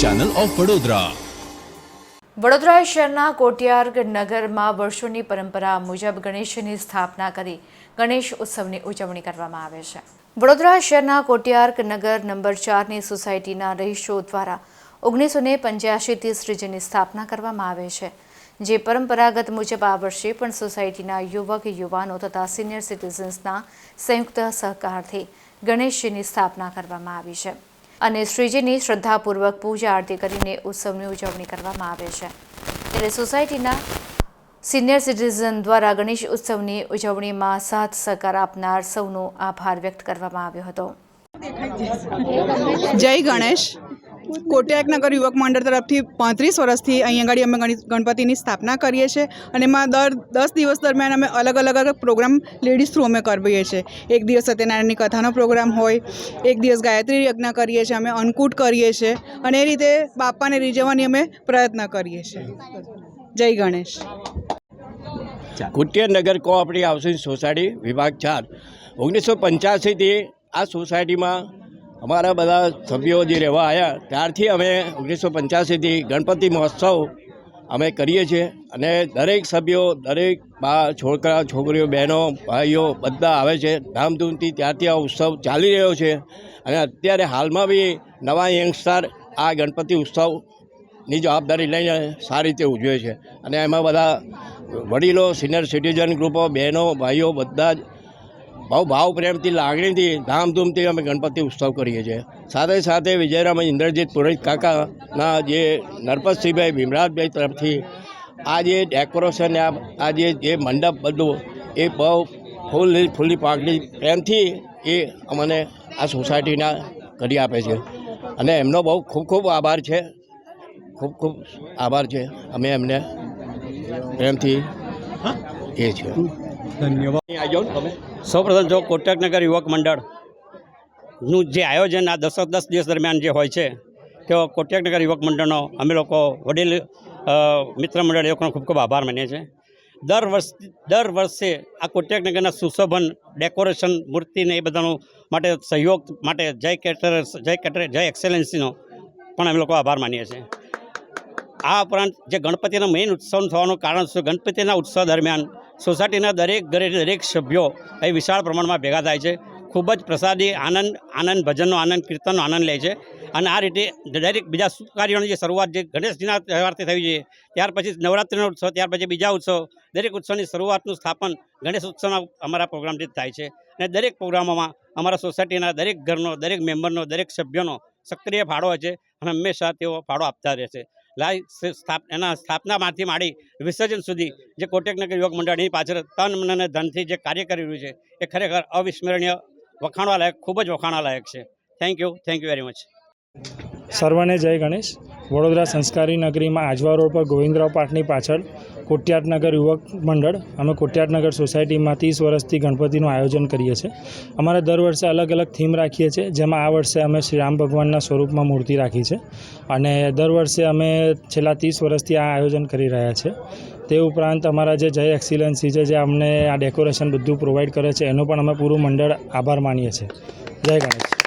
Channel of Vadodara Vadodara શહેરના કોટિયાર નગરમાં વર્ષોની પરંપરા મુજબ ગણેશની સ્થાપના કરી ગણેશ ઉત્સવની ઉજવણી કરવામાં આવે છે. વડોદરા શહેરના કોટિયાર્ક નગર નંબર ચારની સોસાયટીના રહીશો દ્વારા ઓગણીસો ને પંચ્યાસીથી શ્રીજીની સ્થાપના કરવામાં આવે છે. જે પરંપરાગત મુજબ આ વર્ષે પણ સોસાયટીના યુવક, યુવાનો તથા સિનિયર સિટીઝન્સના સંયુક્ત સહકારથી ગણેશજીની સ્થાપના કરવામાં આવી છે. અને શ્રીજીની શ્રદ્ધાપૂર્વક પૂજા આરતી કરીને ઉત્સવની ઉજવણી કરવામાં આવે છે. ત્યારે સોસાયટીના સિનિયર સિટીઝન દ્વારા ગણેશ ઉત્સવની ઉજવણીમાં સાથ સહકાર આપનાર સૌનો આભાર વ્યક્ત કરવામાં આવ્યો હતો. જય ગણેશ. કોટયાકનગર યુવક મંડળ તરફથી પાંત્રીસ વર્ષથી અહીં આગળ અમે ગણપતિની સ્થાપના કરીએ છીએ અને એમાં દર દસ દિવસ દરમિયાન અમે અલગ અલગ અલગ પ્રોગ્રામ લેડીઝ થ્રુ અમે કરીએ છીએ. એક દિવસ સત્યનારાયણની કથાનો પ્રોગ્રામ હોય, એક દિવસ ગાયત્રી યજ્ઞ કરીએ છીએ, અમે અન્નકૂટ કરીએ છીએ અને એ રીતે બાપાને રીઝવવાની અમે પ્રયત્ન કરીએ છીએ. Jay Ganesh. Kutiyanagar cooperative housing society વિભાગ ચાર. ઓગણીસો પંચ્યાસીથી આ સોસાયટીમાં અમારા બધા સભ્યો જે રહેવા આવ્યા ત્યારથી અમે ઓગણીસો પંચ્યાસીથી ગણપતિ મહોત્સવ અમે કરીએ છીએ અને દરેક સભ્યો, દરેક બા, છોકરા, છોકરીઓ, બહેનો, ભાઈઓ બધા આવે છે. ધામધૂમથી ત્યારથી આ ઉત્સવ ચાલી રહ્યો છે અને અત્યારે હાલમાં બી નવા યંગસ્ટાર આ ગણપતિ ઉત્સવની જવાબદારી લઈને સારી રીતે ઉજવે છે. અને એમાં બધા વડીલો, સિનિયર સિટીઝન ગ્રુપો, બહેનો, ભાઈઓ બધા જ બહુ ભાવ પ્રેમથી લાગણીથી ધામધૂમથી અમે ગણપતિ ઉત્સવ કરીએ છીએ. સાથે સાથે વિજયરામ ઇન્દ્રજીત પુરોહિત કાકાના જે નરપતસિંહભાઈ ભીમરાજભાઈ તરફથી આ જે ડેકોરેશન આ જે જે મંડપ બધું એ બહુ ફૂલ ફૂલી પાકડી પ્રેમથી એ અમને આ સોસાયટીના કરી આપે છે. અને એમનો બહુ ખૂબ ખૂબ આભાર છે. ખૂબ ખૂબ આભાર છે. અમે એમને પ્રેમથી એ છે. ધન્યવાદ. સૌપ્રથમ જો કોટકનગર યુવક મંડળનું જે આયોજન આ દસ દસ દિવસ દરમિયાન જે હોય છે તેઓ કોટકનગર યુવક મંડળનો અમે લોકો વડીલ મિત્ર મંડળ એ લોકોનો ખૂબ ખૂબ આભાર માનીએ છીએ. દર વર્ષ દર વર્ષે આ કોટકનગરના સુશોભન ડેકોરેશન મૂર્તિને એ બધાનું માટે સહયોગ માટે જય કેટર જય કેટર જય એક્સેલન્સીનો પણ અમે લોકો આભાર માનીએ છીએ. આ ઉપરાંત જે ગણપતિનો મેઇન ઉત્સવ થવાનું કારણ છે ગણપતિના ઉત્સવ દરમિયાન સોસાયટીના દરેક ઘરે દરેક સભ્યો અહીં વિશાળ પ્રમાણમાં ભેગા થાય છે. ખૂબ જ પ્રસાદી, આનંદ આનંદ, ભજનનો આનંદ, કીર્તનનો આનંદ લે છે. અને આ રીતે દરેક બીજા શુભ કાર્યોની જે શરૂઆત જે ગણેશજીના તહેવારથી થઈ છે, ત્યાર પછી નવરાત્રિનો ઉત્સવ, ત્યાર પછી બીજા ઉત્સવ, દરેક ઉત્સવની શરૂઆતનું સ્થાપન ગણેશ ઉત્સવના અમારા પ્રોગ્રામથી થાય છે. અને દરેક પ્રોગ્રામોમાં અમારા સોસાયટીના દરેક ઘરનો, દરેક મેમ્બરનો, દરેક સભ્યોનો સક્રિય ફાળો હોય છે અને હંમેશા તેઓ ફાળો આપતા રહે છે. લાઈ સ્થાપ, એના સ્થાપનામાંથી માંડી વિસર્જન સુધી જે કોટકનગર મંડળ મંડળની પાછળ તન, મન અને ધનથી જે કાર્ય કરી રહ્યું છે, એ ખરેખર અવિસ્મરણીય વખાણવા લાયક ખૂબ જ વખાણવા લાયક છે. Thank you thank you very much સર્વને જય ગણેશ. વડોદરા સંસ્કારી નગરીમાં આજવા રોડ પર ગોવિંદરાવ પાઠની પાછળ કોટ્યાટનગર યુવક મંડળ. અમે કોટ્યાટનગર સોસાયટીમાં ત્રીસ વર્ષથી ગણપતિનું આયોજન કરીએ છીએ. અમારે દર વર્ષે અલગ અલગ થીમ રાખીએ છીએ, જેમાં આ વર્ષે અમે શ્રી રામ ભગવાનના સ્વરૂપમાં મૂર્તિ રાખી છે. અને દર વર્ષે અમે છેલ્લા ત્રીસ વર્ષથી આ આયોજન કરી રહ્યા છે તે ઉપરાંત અમારા જે જય એક્સિલન્સી છે, જે અમને આ ડેકોરેશન બધું પ્રોવાઈડ કરે છે, એનો પણ અમે પૂરું મંડળ આભાર માનીએ છીએ. જય ગણેશ.